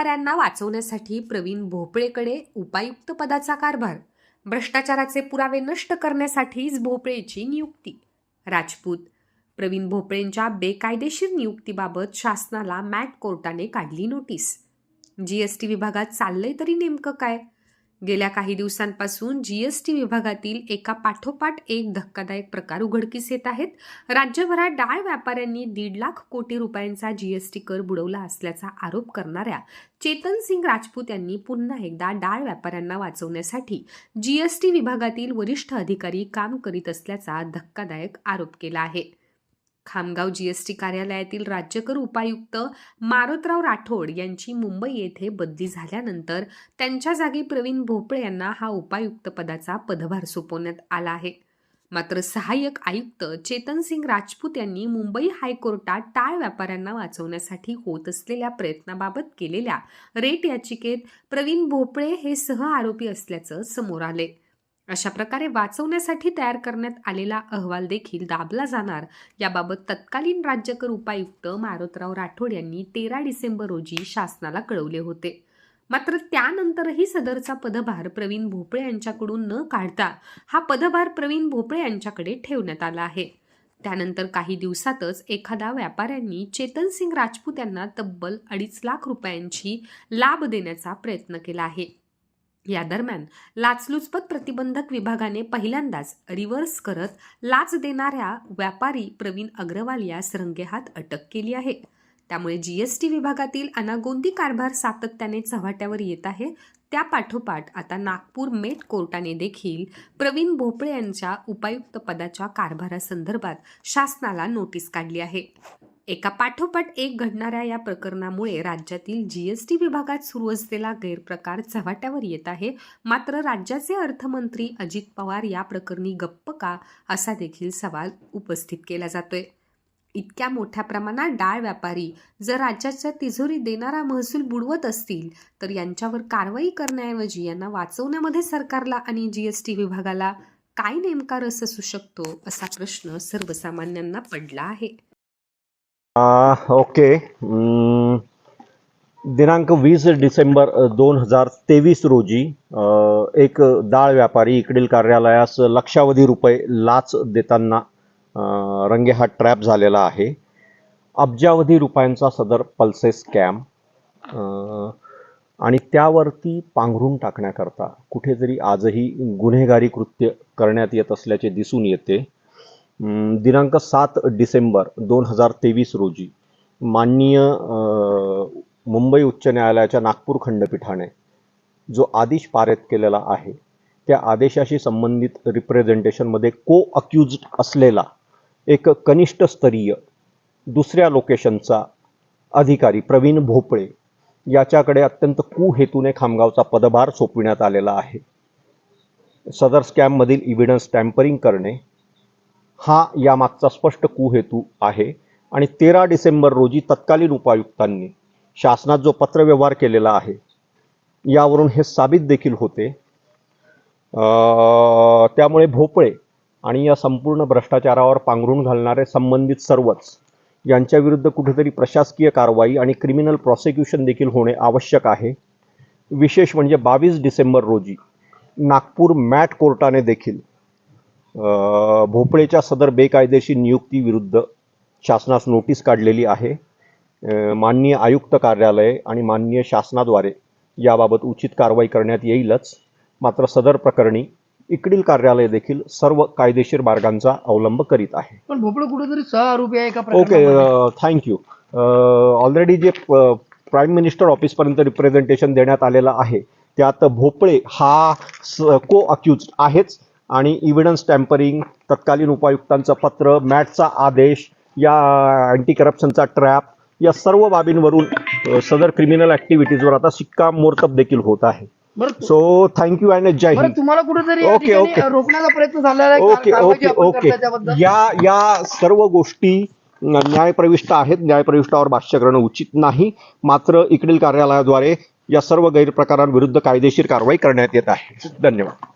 व्यापाऱ्यांना वाचवण्यासाठी प्रवीण भोपळेकडे उपायुक्त पदाचा कारभार. भ्रष्टाचाराचे पुरावे नष्ट करण्यासाठीच भोपळेची नियुक्ती. राजपूत. प्रवीण भोपळेंच्या बेकायदेशीर नियुक्तीबाबत शासनाला मॅट कोर्टाने काढली नोटीस. जीएसटी विभागात चाललंय तरी नेमकं काय? गेल्या काही दिवसांपासून जीएसटी विभागातील एका पाठोपाठ एक धक्कादायक प्रकार उघडकीस येत आहेत. राज्यभरात डाळ व्यापाऱ्यांनी दीड लाख कोटी रुपयांचा जीएसटी कर बुडवला असल्याचा आरोप करणाऱ्या चेतन सिंग राजपूत यांनी पुन्हा एकदा डाळ व्यापाऱ्यांना वाचवण्यासाठी जीएसटी विभागातील वरिष्ठ अधिकारी काम करीत असल्याचा धक्कादायक आरोप केला आहे. खामगाव जीएसटी कार्यालयातील राज्यकर उपायुक्त मारोतराव राठोड यांची मुंबई येथे बदली झाल्यानंतर त्यांच्या जागी प्रवीण भोपळे यांना हा उपायुक्त पदाचा पदभार सोपवण्यात आला आहे. मात्र सहाय्यक आयुक्त चेतन सिंग राजपूत यांनी मुंबई हायकोर्टात टाळ व्यापाऱ्यांना वाचवण्यासाठी होत असलेल्या प्रयत्नाबाबत केलेल्या रेट याचिकेत प्रवीण भोपळे हे सह आरोपी असल्याचं समोर आले अशा प्रकारे वाचवण्यासाठी तयार करण्यात आलेला अहवाल देखील दाबला जाणार. याबाबत तत्कालीन राज्यकर उपायुक्त मारोतराव राठोड यांनी तेरा डिसेंबर रोजी शासनाला कळवले होते. मात्र त्यानंतरही सदरचा पदभार प्रवीण भोपळे यांच्याकडून न काढता हा पदभार प्रवीण भोपळे यांच्याकडे ठेवण्यात आला आहे. त्यानंतर काही दिवसातच एखादा व्यापाऱ्यांनी चेतन सिंग राजपूत यांना तब्बल अडीच लाख रुपयांची लाभ देण्याचा प्रयत्न केला आहे. या दरम्यान लाचलुचपत प्रतिबंधक विभागाने पहिल्यांदाच रिव्हर्स करत लाच देणाऱ्या व्यापारी प्रवीण अग्रवाल यास रंगेहात अटक केली आहे. त्यामुळे जीएसटी विभागातील अनागोंदी कारभार सातत्याने चव्हाट्यावर येत आहे. त्या पाठोपाठ आता नागपूर मेट कोर्टाने देखील प्रवीण भोपळे यांच्या उपायुक्त पदाच्या कारभारासंदर्भात शासनाला नोटीस काढली आहे. एका पाठोपाठ एक घडणाऱ्या या प्रकरणामुळे राज्यातील जी एस टी विभागात सुरू असलेला गैरप्रकार चव्हाट्यावर येत आहे. मात्र राज्याचे अर्थमंत्री अजित पवार या प्रकरणी गप्प का? असा देखील सवाल उपस्थित केला जातोय. इतक्या मोठ्या प्रमाणात डाळ व्यापारी जर राज्याच्या तिजोरी देणारा महसूल बुडवत असतील तर यांच्यावर कारवाई करण्याऐवजी यांना वाचवण्यामध्ये सरकारला आणि जी एस टी विभागाला काय नेमका रस असू शकतो असा प्रश्न सर्वसामान्यांना पडला आहे. आ, ओके. दिनांक वीस डिसेंबर दोन हजार तेवीस रोजी एक डाळ व्यापारी इकडील कार्यालयास लक्षावधी रुपये लाच देताना रंगे हा ट्रॅप झालेला आहे. अब्जावधी रुपयांचा सदर पल्सेस स्कॅम आणि त्यावरती पांघरून टाकण्याकरता कुठेतरी आजही गुन्हेगारी कृत्य करण्यात येत असल्याचे दिसून येते. दिनांक सात डिसेंबर दोन हजार तेवीस रोजी माननीय मुंबई उच्च न्यायालयाच्या नागपूर खंडपीठाने जो आदेश पारित केलेला आहे त्या आदेशाशी संबंधित रिप्रेझेंटेशनमध्ये को अक्युज असलेला एक कनिष्ठ स्तरीय दुसऱ्या लोकेशनचा अधिकारी प्रवीण भोपळे याच्याकडे अत्यंत कुहेतूने खामगावचा पदभार सोपविण्यात आलेला आहे. सदर स्कॅममधील इव्हिडन्स टॅम्परिंग करणे हा यामागचा स्पष्ट कुहेतू आहे. आणि तेरा डिसेंबर रोजी तत्कालीन उपायुक्तांनी शासनात जो पत्रव्यवहार केलेला आहे यावरून हे साबित देखील होते. त्यामुळे भोपळे आणि या संपूर्ण भ्रष्टाचारावर पांघरून घालणारे संबंधित सर्वच यांच्याविरुद्ध कुठेतरी प्रशासकीय कारवाई आणि क्रिमिनल प्रॉसिक्युशन देखील होणे आवश्यक आहे. विशेष म्हणजे बावीस डिसेंबर रोजी नागपूर मॅट कोर्टाने देखील भोपळेच्या सदर बेकायदेशीर नियुक्तीविरुद्ध शासनास नोटीस काढलेली आहे. माननीय आयुक्त कार्यालय आणि माननीय शासनाद्वारे याबाबत उचित कारवाई करण्यात येईलच. मात्र सदर प्रकरणी इकडील कार्यालय देखील सर्व कायदेशीर मार्गांचा अवलंब करीत आहे. पण भोपळे कुठेतरी सह आरोपी आहे का ओके थँक्यू ऑलरेडी जे प्राईम मिनिस्टर ऑफिसपर्यंत रिप्रेझेंटेशन देण्यात आलेलं आहे त्यात भोपळे हा को अक्युज आहेच. आणि इव्हिडन्स टॅम्परिंग तत्कालीन उपायुक्तांचं पत्र मॅटचा आदेश या अँटी करप्शनचा ट्रॅप या सर्व बाबींवरून सदर क्रिमिनल ॲक्टिव्हिटीजवर आता शिक्कामोर्तब देखील होत आहे. So thank you and Jai Hind तुम्हाला कुठेतरी ओके, ओके. रोखण्याचा प्रयत्न झालेला का? Okay okay okay? या या सर्व गोष्टी न्यायप्रविष्ट आहेत. न्यायप्रविष्टावर भाष्य करणं उचित नाही. मात्र इकडील कार्यालयाद्वारे या सर्व गैरप्रकारांविरुद्ध कायदेशीर कारवाई करण्यात येत आहे. धन्यवाद.